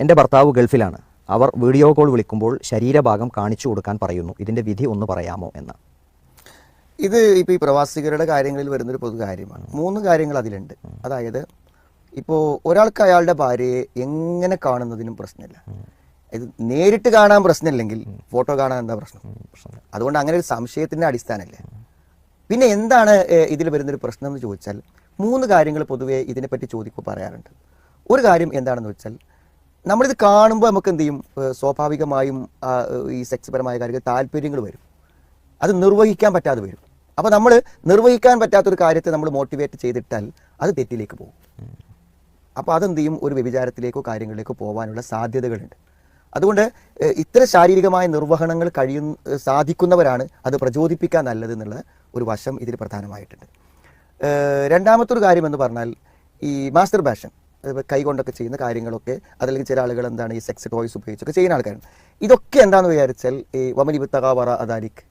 എന്റെ ഭർത്താവ് ഗൾഫിലാണ്. അവർ വീഡിയോ കോൾ വിളിക്കുമ്പോൾ ശരീരഭാഗം കാണിച്ചു കൊടുക്കാൻ പറയുന്നു. ഇതിന്റെ വിധി ഒന്ന് പറയാമോ എന്ന്. ഇത് ഇപ്പോൾ ഈ പ്രവാസികളുടെ കാര്യങ്ങളിൽ വരുന്നൊരു പൊതു കാര്യമാണ്. മൂന്ന് കാര്യങ്ങൾ അതിലുണ്ട്. അതായത് ഇപ്പോൾ ഒരാൾക്ക് അയാളുടെ ഭാര്യയെ എങ്ങനെ കാണുന്നതിനും പ്രശ്നമില്ല. ഇത് നേരിട്ട് കാണാൻ പ്രശ്നമില്ലെങ്കിൽ ഫോട്ടോ കാണാൻ എന്താ പ്രശ്നം? അതുകൊണ്ട് അങ്ങനെ ഒരു സംശയത്തിന്റെ അടിസ്ഥാനമല്ലേ. പിന്നെ എന്താണ് ഇതിൽ വരുന്നൊരു പ്രശ്നം എന്ന് ചോദിച്ചാൽ മൂന്ന് കാര്യങ്ങൾ പൊതുവേ ഇതിനെപ്പറ്റി ചോദിക്കുമ്പോൾ പറയാറുണ്ട്. ഒരു കാര്യം എന്താണെന്ന് വെച്ചാൽ നമ്മളിത് കാണുമ്പോൾ നമുക്ക് എന്ത് ചെയ്യും സ്വാഭാവികമായും ഈ സെക്സ് പരമായ കാര്യങ്ങൾ താല്പര്യങ്ങൾ വരും. അത് നിർവഹിക്കാൻ പറ്റാതെ വരും. അപ്പോൾ നമ്മൾ നിർവഹിക്കാൻ പറ്റാത്തൊരു കാര്യത്തെ നമ്മൾ മോട്ടിവേറ്റ് ചെയ്തിട്ടാൽ അത് തെറ്റിലേക്ക് പോകും. അപ്പോൾ അതെന്ത് ചെയ്യും ഒരു വ്യഭിചാരത്തിലേക്കോ കാര്യങ്ങളിലേക്കോ പോകാനുള്ള സാധ്യതകളുണ്ട്. അതുകൊണ്ട് ഇത്ര ശാരീരികമായ നിർവഹണങ്ങൾ കഴിയുന്ന സാധിക്കുന്നവരാണ് അത് പ്രചോദിപ്പിക്കാൻ നല്ലത് എന്നുള്ള ഒരു വശം ഇതിൽ പ്രധാനമായിട്ടുണ്ട്. രണ്ടാമത്തൊരു കാര്യം എന്ന് പറഞ്ഞാൽ ഈ മാസ്റ്റർ ബാഷൻ. കൈകൊണ്ടൊക്കെ ചെയ്യുന്ന കാര്യങ്ങളൊക്കെ അതല്ലെങ്കിൽ ചില ആളുകൾ എന്താണ് ഈ സെക്സ് ടോയ്സ് ഉപയോഗിച്ചൊക്കെ ചെയ്യുന്ന ആൾക്കാരുണ്ട് ഇതൊക്കെ എന്താണെന്ന് വിചാരിച്ചാൽ ഈ വമനി വിത്തകാവറ അദാലിക്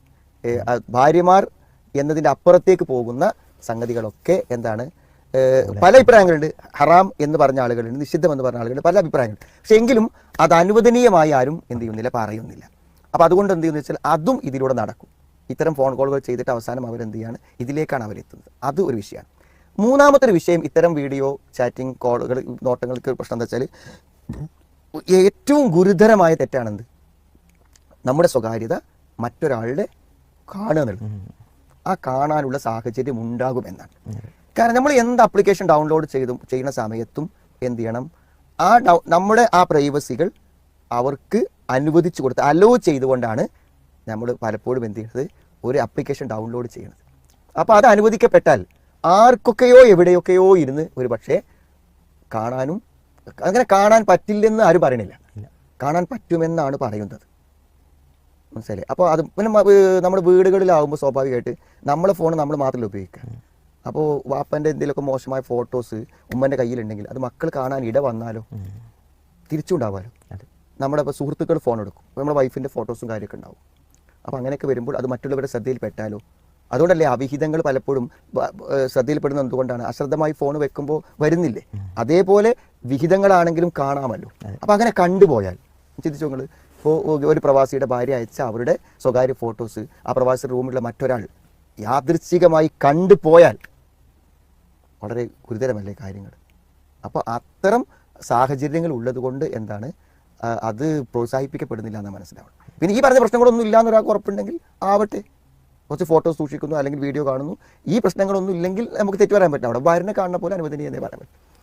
ഭാര്യമാർ എന്നതിന്റെ അപ്പുറത്തേക്ക് പോകുന്ന സംഗതികളൊക്കെ എന്താണ് പല അഭിപ്രായങ്ങളുണ്ട്. ഹറാം എന്ന് പറഞ്ഞ ആളുകളുണ്ട് നിഷിദ്ധം എന്ന് പറഞ്ഞ ആളുകളുണ്ട് പല അഭിപ്രായങ്ങളുണ്ട്. പക്ഷെ എങ്കിലും അത് അനുവദനീയമായി ആരും എന്ത് ചെയ്യുന്നില്ല പറയുന്നില്ല. അപ്പോൾ അതുകൊണ്ട് എന്ത് ചെയ്യുന്നത് വെച്ചാൽ അതും ഇതിലൂടെ നടക്കും. ഇത്തരം ഫോൺ കോളുകൾ ചെയ്തിട്ട് അവസാനം അവരെന്ത് ചെയ്യാണ്? ഇതിലേക്കാണ് അവരെത്തുന്നത്. അത് ഒരു വിഷയമാണ്. മൂന്നാമത്തെ ഒരു വിഷയം ഇത്തരം വീഡിയോ ചാറ്റിംഗ് കോളുകൾ നോട്ടങ്ങൾക്ക് പ്രശ്നം എന്താ വെച്ചാൽ ഏറ്റവും ഗുരുതരമായ തെറ്റാണെന്ത്? നമ്മുടെ സ്വകാര്യത മറ്റൊരാളുടെ കാണുക എന്നുള്ളത്. ആ കാണാനുള്ള സാഹചര്യം ഉണ്ടാകും എന്നാണ്. കാരണം നമ്മൾ എന്ത് ആപ്ലിക്കേഷൻ ഡൗൺലോഡ് ചെയ്തും ചെയ്യുന്ന സമയത്തും എന്ത് ചെയ്യണം? ആ ഡൗ നമ്മുടെ ആ പ്രൈവസികൾ അവർക്ക് അനുവദിച്ചു കൊടുത്ത് അലോ ചെയ്തുകൊണ്ടാണ് നമ്മൾ പലപ്പോഴും എന്ത് ചെയ്യുന്നത് ഒരു ആപ്ലിക്കേഷൻ ഡൗൺലോഡ് ചെയ്യുന്നത് അപ്പോൾ അത് അനുവദിക്കപ്പെട്ടാൽ ആർക്കൊക്കെയോ എവിടെയൊക്കെയോ ഇരുന്ന് ഒരു പക്ഷേ കാണാനും അങ്ങനെ കാണാൻ പറ്റില്ലെന്ന് ആരും പറയണില്ല. കാണാൻ പറ്റുമെന്നാണ് പറയുന്നത്. മനസ്സിലായി അപ്പോൾ അത് പിന്നെ നമ്മുടെ വീടുകളിലാവുമ്പോൾ സ്വാഭാവികമായിട്ട് നമ്മളെ ഫോൺ നമ്മൾ മാത്രമല്ല ഉപയോഗിക്കുക അപ്പോൾ വാപ്പന്റെ എന്തെങ്കിലുമൊക്കെ മോശമായ ഫോട്ടോസ് ഉമ്മന്റെ കയ്യിലുണ്ടെങ്കിൽ അത് മക്കൾ കാണാൻ ഇട വന്നാലോ? തിരിച്ചുണ്ടാവാലോ? നമ്മുടെ ഇപ്പോൾ സുഹൃത്തുക്കൾ ഫോൺ എടുക്കും. നമ്മുടെ വൈഫിന്റെ ഫോട്ടോസും കാര്യമൊക്കെ ഉണ്ടാവും. അപ്പോൾ അങ്ങനെയൊക്കെ വരുമ്പോൾ അത് മറ്റുള്ളവരുടെ ശ്രദ്ധയിൽപ്പെട്ടാലോ? അതുകൊണ്ടല്ലേ അവിഹിതങ്ങൾ പലപ്പോഴും ശ്രദ്ധയിൽപ്പെടുന്നത് എന്തുകൊണ്ടാണ്? അശ്രദ്ധമായി ഫോൺ വെക്കുമ്പോൾ വരുന്നില്ലേ? അതേപോലെ വിഹിതങ്ങളാണെങ്കിലും കാണാമല്ലോ. അപ്പം അങ്ങനെ കണ്ടുപോയാൽ ചിന്തിച്ചു നിങ്ങൾ ഇപ്പോൾ ഒരു പ്രവാസിയുടെ ഭാര്യ അയച്ച അവരുടെ സ്വകാര്യ ഫോട്ടോസ് ആ പ്രവാസി റൂമിലുള്ള മറ്റൊരാൾ യാദൃച്ഛികമായി കണ്ടുപോയാൽ വളരെ ഗുരുതരമല്ലേ കാര്യങ്ങൾ? അപ്പോൾ അത്തരം സാഹചര്യങ്ങൾ ഉള്ളത് കൊണ്ട് എന്താണ് അത് പ്രോത്സാഹിപ്പിക്കപ്പെടുന്നില്ല എന്ന് മനസ്സിലാവണം പിന്നെ ഈ പറഞ്ഞ പ്രശ്നങ്ങളൊന്നും ഇല്ല എന്നൊരാൾക്ക് ഉറപ്പുണ്ടെങ്കിൽ ആവട്ടെ. കുറച്ച് ഫോട്ടോസ് സൂക്ഷിക്കുന്നു അല്ലെങ്കിൽ വീഡിയോ കാണുന്നു. ഈ പ്രശ്നങ്ങളൊന്നും ഇല്ലെങ്കിൽ നമുക്ക് തെറ്റ് പറയാൻ പറ്റില്ല. അവിടെ വരനെ കാണുന്ന പോലെ അനുവദനീയതയെ പറയാൻ പറ്റും.